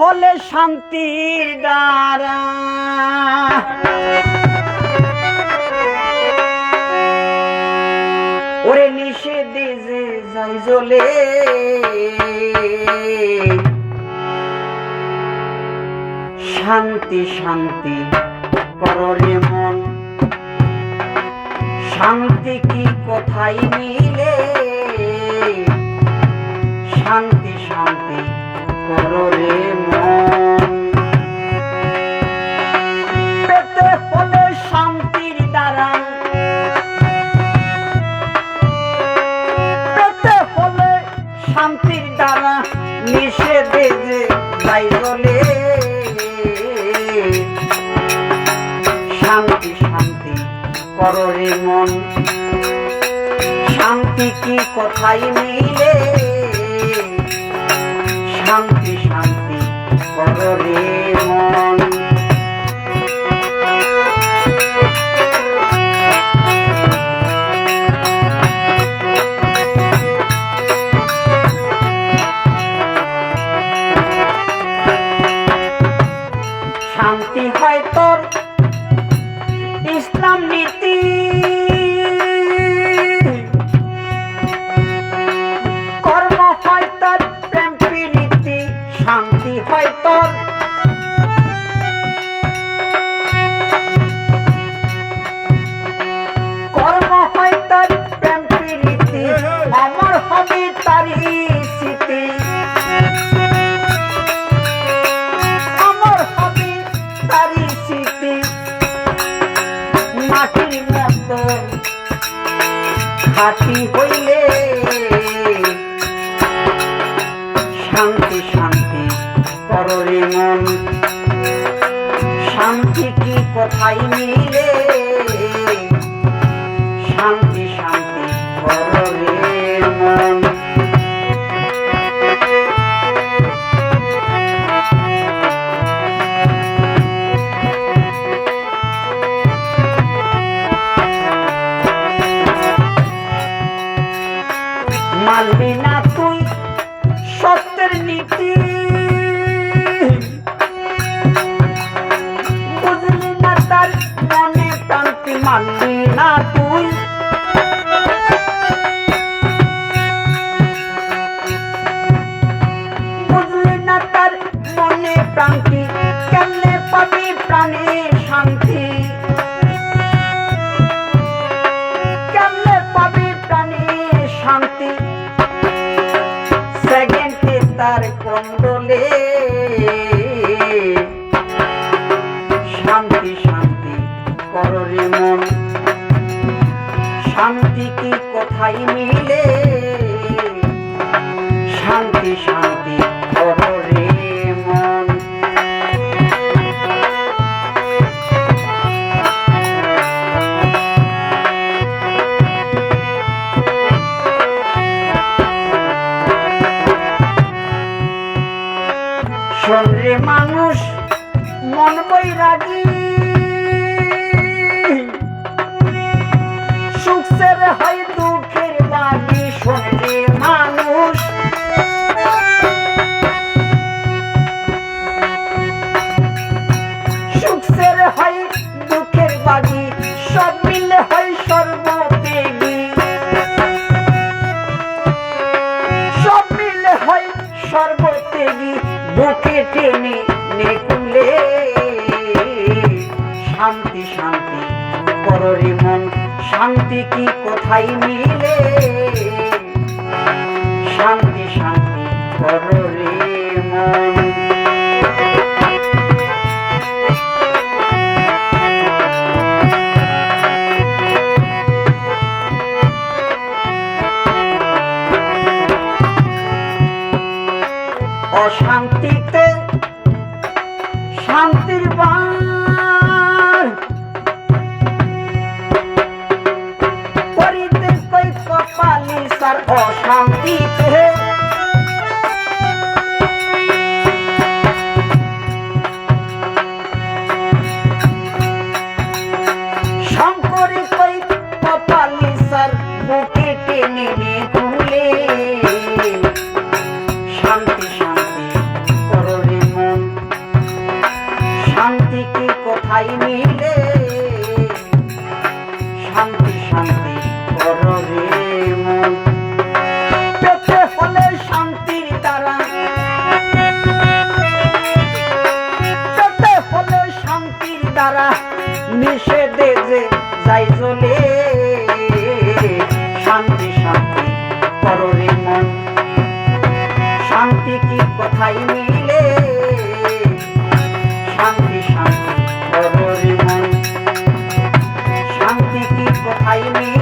হলে শান্তির দ্বারা। ওরে নিষেধে যে যাই জ্বলে, শান্তি শান্তি করলে মন। শান্তি কি কোথায় মিলে? শান্তি শান্তি করলে পেতে হলে শান্তির দ্বারা। শান্তির দ্বারা নিষেধে যে যাই বলে শান্তি শান্তি কররে মন। শান্তি কি কোথায় মিলে? শান্তি শান্তি কররে মন। শান্তি হয় তোর ইসলাম নীতি। হয় তোর কর্ম হয় তোর প্রেম প্রীতি আমার হবে স্মৃতি। আমার হবে তারি স্মৃতি। মাটির মতো খাটি হইলে কররে মন শান্তি কি কোথায় মিলে? শান্তি শান্তি কররে মন মানবি না তুই সত্যের নীতি। মানবি না তুই? বুঝলি না তার মনে প্রান্তি কেমনে পাবি প্রাণে শান্তি? কেমনে পাবি প্রাণে শান্তি? সেকেন্ডে তার কন্ডলে শান্তি কররে মন। শান্তি কি কোথায় মিলে? শান্তি শান্তি কররে মন। মানুষ মন বৈরাগী টেনে নেকুলে। শান্তি শান্তি পররে মন। শান্তি কি কোথায় মিলে? শান্তি শান্তি কররে অশান্তিতে শান্তির কই কপালি সার অশান্তিতে? শান্তি কি কোথায় মিলে? I mean.